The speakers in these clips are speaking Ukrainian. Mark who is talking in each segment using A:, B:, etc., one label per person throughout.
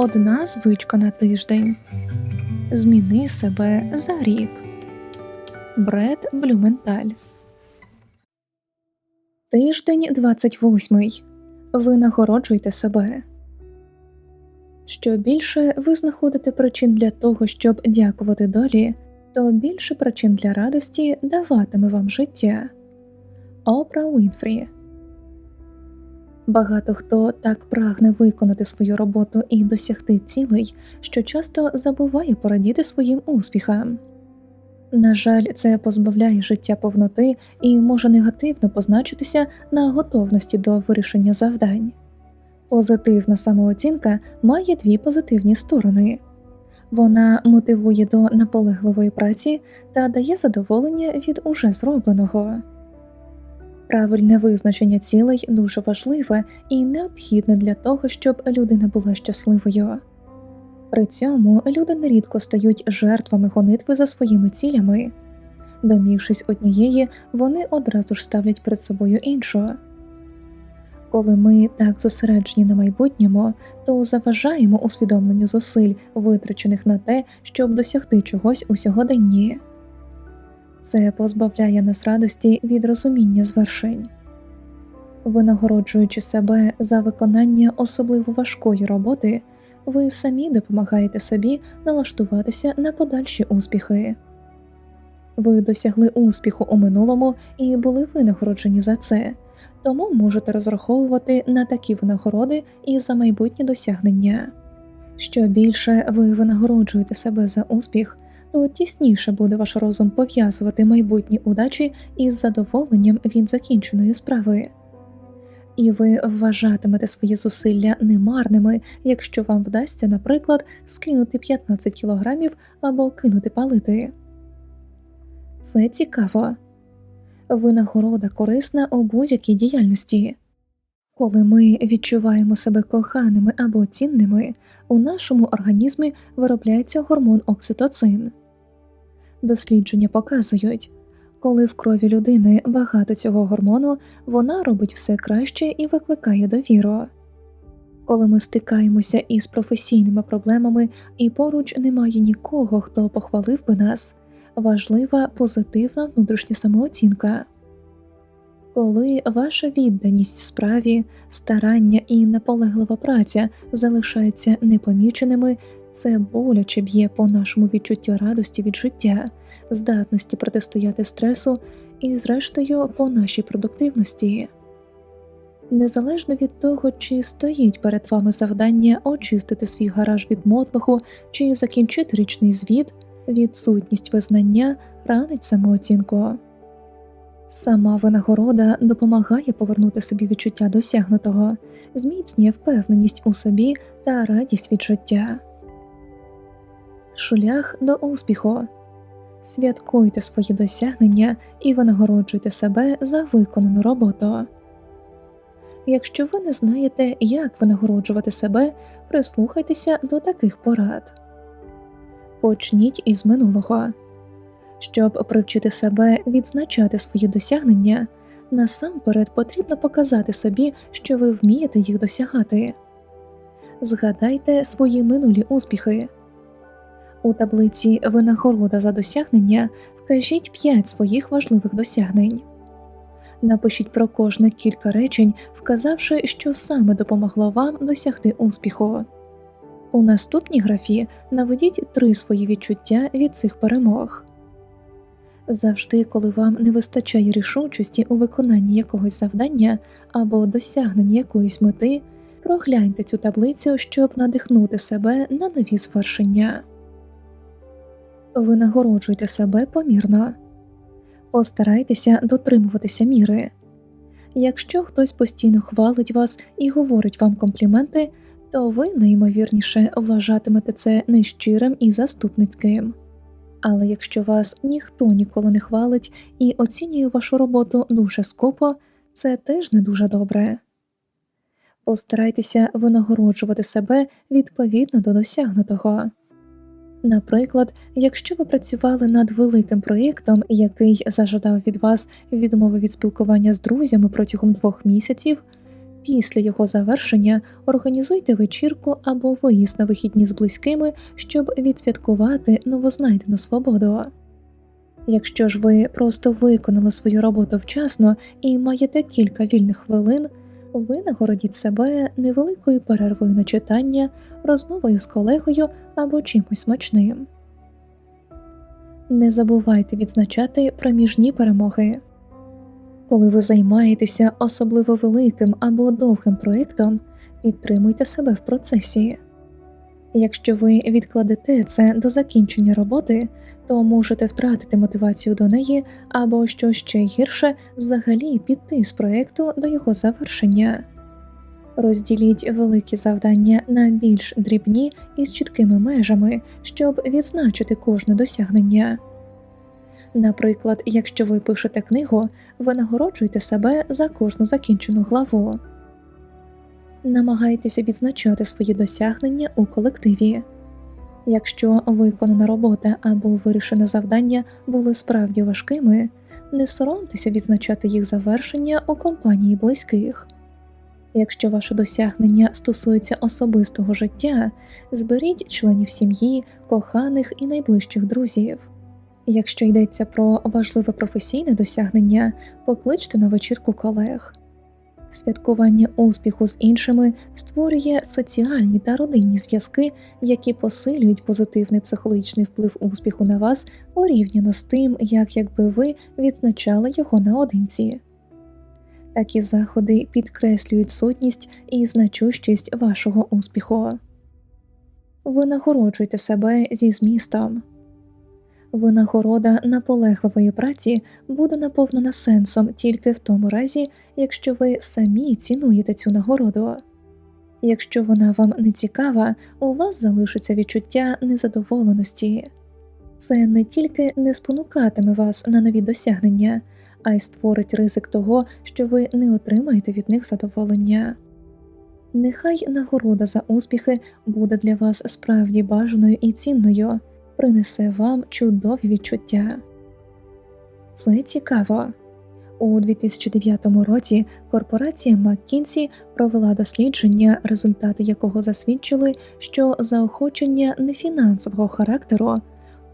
A: Одна звичка на тиждень. Зміни себе за рік. Бред Блюменталь. Тиждень 28. Ви нагороджуєте себе. Що більше ви знаходите причин для того, щоб дякувати долі, то більше причин для радості даватиме вам життя. Опра Уінфрі Багато хто так прагне виконати свою роботу і досягти цілей, що часто забуває порадіти своїм успіхам. На жаль, це позбавляє життя повноти і може негативно позначитися на готовності до вирішення завдань. Позитивна самооцінка має дві позитивні сторони вона мотивує до наполегливої праці та дає задоволення від уже зробленого. Правильне визначення цілей дуже важливе і необхідне для того, щоб людина була щасливою. При цьому люди нерідко стають жертвами гонитви за своїми цілями, домігшись однієї, вони одразу ж ставлять перед собою іншу. Коли ми так зосереджені на майбутньому, то заважаємо усвідомленню зусиль, витрачених на те, щоб досягти чогось у сьогоденні. Це позбавляє нас радості від розуміння звершень. Винагороджуючи себе за виконання особливо важкої роботи, ви самі допомагаєте собі налаштуватися на подальші успіхи. Ви досягли успіху у минулому і були винагороджені за це, тому можете розраховувати на такі винагороди і за майбутні досягнення. Що більше ви винагороджуєте себе за успіх, то тісніше буде ваш розум пов'язувати майбутні удачі із задоволенням від закінченої справи. І ви вважатимете свої зусилля немарними, якщо вам вдасться, наприклад, скинути 15 кілограмів або кинути палити. Це цікаво. Винагорода корисна у будь-якій діяльності. Коли ми відчуваємо себе коханими або цінними, у нашому організмі виробляється гормон окситоцин. Дослідження показують, коли в крові людини багато цього гормону, вона робить все краще і викликає довіру. Коли ми стикаємося із професійними проблемами і поруч немає нікого, хто похвалив би нас, важлива позитивна внутрішня самооцінка. Коли ваша відданість справі, старання і наполеглива праця залишаються непоміченими, це боляче б'є по нашому відчуттю радості від життя, здатності протистояти стресу і, зрештою, по нашій продуктивності. Незалежно від того, чи стоїть перед вами завдання очистити свій гараж від мотлоху чи закінчити річний звіт, відсутність визнання ранить самооцінку. Сама винагорода допомагає повернути собі відчуття досягнутого, зміцнює впевненість у собі та радість від життя. Шлях до успіху святкуйте свої досягнення і винагороджуйте себе за виконану роботу. Якщо ви не знаєте, як винагороджувати себе, прислухайтеся до таких порад почніть із минулого. Щоб привчити себе відзначати свої досягнення, насамперед потрібно показати собі, що ви вмієте їх досягати. Згадайте свої минулі успіхи. У таблиці Винагорода за досягнення вкажіть 5 своїх важливих досягнень. Напишіть про кожне кілька речень, вказавши, що саме допомогло вам досягти успіху. У наступній графі наведіть три свої відчуття від цих перемог. Завжди, коли вам не вистачає рішучості у виконанні якогось завдання або досягненні якоїсь мети, прогляньте цю таблицю, щоб надихнути себе на нові звершення. Винагороджуйте себе помірно, постарайтеся дотримуватися міри. Якщо хтось постійно хвалить вас і говорить вам компліменти, то ви найімовірніше вважатимете це нещирим і заступницьким. Але якщо вас ніхто ніколи не хвалить і оцінює вашу роботу дуже скупо, це теж не дуже добре. Постарайтеся винагороджувати себе відповідно до досягнутого. Наприклад, якщо ви працювали над великим проєктом, який зажадав від вас відмови від спілкування з друзями протягом двох місяців, після його завершення організуйте вечірку або виїзд на вихідні з близькими, щоб відсвяткувати новознайдену свободу. Якщо ж ви просто виконали свою роботу вчасно і маєте кілька вільних хвилин, ви нагородіть себе невеликою перервою на читання, розмовою з колегою або чимось смачним. Не забувайте відзначати проміжні перемоги. Коли ви займаєтеся особливо великим або довгим проєктом, підтримуйте себе в процесі. Якщо ви відкладете це до закінчення роботи, то можете втратити мотивацію до неї або, що ще гірше, взагалі піти з проєкту до його завершення. Розділіть великі завдання на більш дрібні і з чіткими межами, щоб відзначити кожне досягнення. Наприклад, якщо ви пишете книгу, ви нагороджуєте себе за кожну закінчену главу. Намагайтеся відзначати свої досягнення у колективі. Якщо виконана робота або вирішене завдання були справді важкими, не соромтеся відзначати їх завершення у компанії близьких. Якщо ваше досягнення стосується особистого життя, зберіть членів сім'ї, коханих і найближчих друзів. Якщо йдеться про важливе професійне досягнення, покличте на вечірку колег. Святкування успіху з іншими створює соціальні та родинні зв'язки, які посилюють позитивний психологічний вплив успіху на вас порівняно з тим, як якби ви відзначали його наодинці. Такі заходи підкреслюють сутність і значущість вашого успіху. Ви нагороджуйте себе зі змістом. Винагорода наполегливої праці буде наповнена сенсом тільки в тому разі, якщо ви самі цінуєте цю нагороду. Якщо вона вам не цікава, у вас залишиться відчуття незадоволеності. Це не тільки не спонукатиме вас на нові досягнення, а й створить ризик того, що ви не отримаєте від них задоволення. Нехай нагорода за успіхи буде для вас справді бажаною і цінною принесе вам чудові відчуття. Це цікаво. У 2009 році корпорація McKinsey провела дослідження, результати якого засвідчили, що заохочення нефінансового характеру,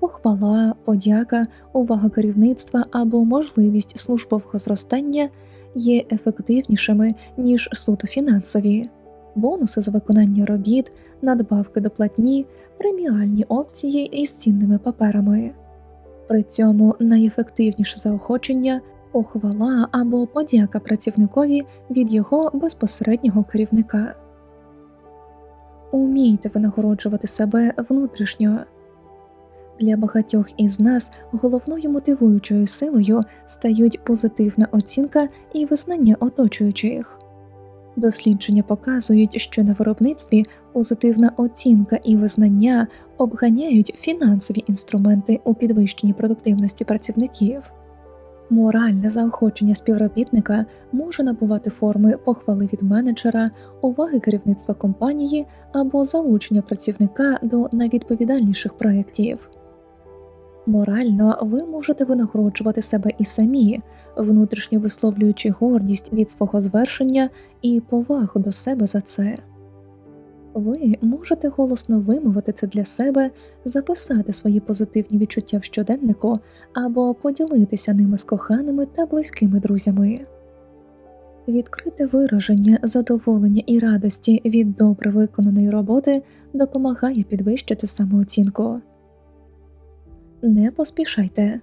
A: похвала, подяка, увага керівництва або можливість службового зростання є ефективнішими ніж суто фінансові бонуси за виконання робіт, надбавки до платні, преміальні опції із цінними паперами. При цьому найефективніше заохочення похвала або подяка працівникові від його безпосереднього керівника. Умійте винагороджувати себе внутрішньо. Для багатьох із нас головною мотивуючою силою стають позитивна оцінка і визнання оточуючих. Дослідження показують, що на виробництві позитивна оцінка і визнання обганяють фінансові інструменти у підвищенні продуктивності працівників. Моральне заохочення співробітника може набувати форми похвали від менеджера, уваги керівництва компанії або залучення працівника до найвідповідальніших проєктів. Морально ви можете винагороджувати себе і самі, внутрішньо висловлюючи гордість від свого звершення і повагу до себе за це. Ви можете голосно вимовити це для себе, записати свої позитивні відчуття в щоденнику або поділитися ними з коханими та близькими друзями. Відкрите вираження задоволення і радості від добре виконаної роботи допомагає підвищити самооцінку. Не поспішайте.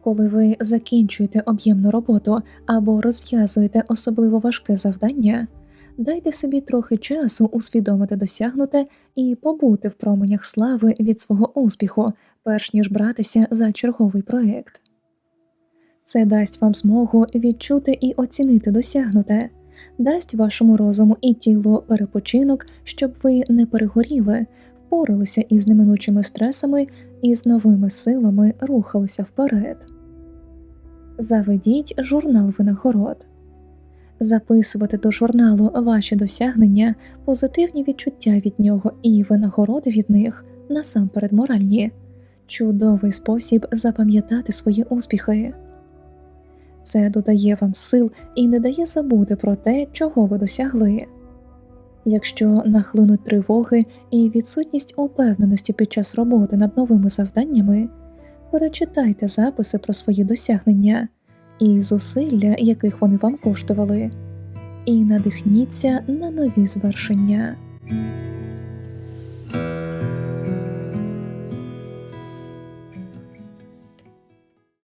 A: Коли ви закінчуєте об'ємну роботу або розв'язуєте особливо важке завдання, дайте собі трохи часу усвідомити досягнуте і побути в променях слави від свого успіху, перш ніж братися за черговий проєкт. Це дасть вам змогу відчути і оцінити досягнуте, дасть вашому розуму і тілу перепочинок, щоб ви не перегоріли, впоралися із неминучими стресами і з новими силами рухалися вперед. Заведіть журнал винагород. Записувати до журналу ваші досягнення, позитивні відчуття від нього і винагороди від них насамперед моральні, чудовий спосіб запам'ятати свої успіхи. Це додає вам сил і не дає забути про те, чого ви досягли. Якщо нахлинуть тривоги і відсутність упевненості під час роботи над новими завданнями, перечитайте записи про свої досягнення і зусилля, яких вони вам коштували, і надихніться на нові звершення.